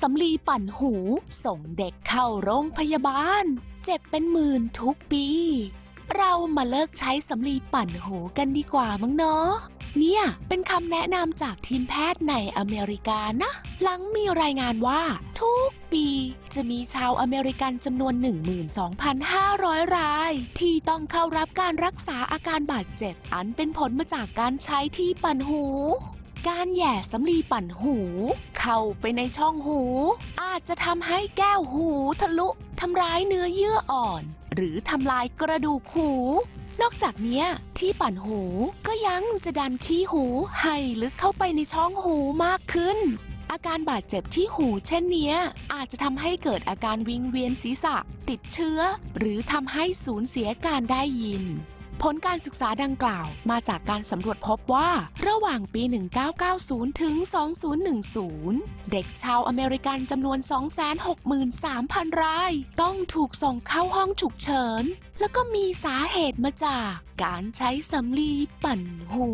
สำลีปั่นหู ส่งเด็กเข้าโรงพยาบาล เจ็บเป็นหมื่นทุกปี เรามาเลิกใช้สำลีปั่นหูกันดีกว่ามั้งเนาะเนี่ย เป็นคำแนะนำจากทีมแพทย์ในอเมริกานะ หลังมีรายงานว่า ทุกปีจะมีชาวอเมริกันจำนวน 12,500 ราย ที่ต้องเข้ารับการรักษาอาการบาดเจ็บ อันเป็นผลมาจากการใช้ที่ปั่นหู การแย่สำลีปั่นหู เข้าไปในช่องหู อาจจะทำให้แก้วหูทะลุทำร้ายเนื้อเยื่ออ่อน หรือทำลายกระดูกหู นอกจากนี้ที่ปั่นหูก็ยังจะดันขี้หูให้ลึกเข้าไปในช่องหูมากขึ้น อาการบาดเจ็บที่หูเช่นนี้อาจจะทำให้เกิดอาการวิงเวียนศีรษะ ติดเชื้อ หรือทำให้สูญเสียการได้ยิน ผลการศึกษาดังกล่าวมาจากการสำรวจพบว่า ระหว่างปี 1990 ถึง 2010 เด็กชาวอเมริกันจำนวน 263,000 ราย ต้องถูกส่งเข้าห้องฉุกเฉิน แล้วก็มีสาเหตุมาจากการใช้สำลีปั่นหู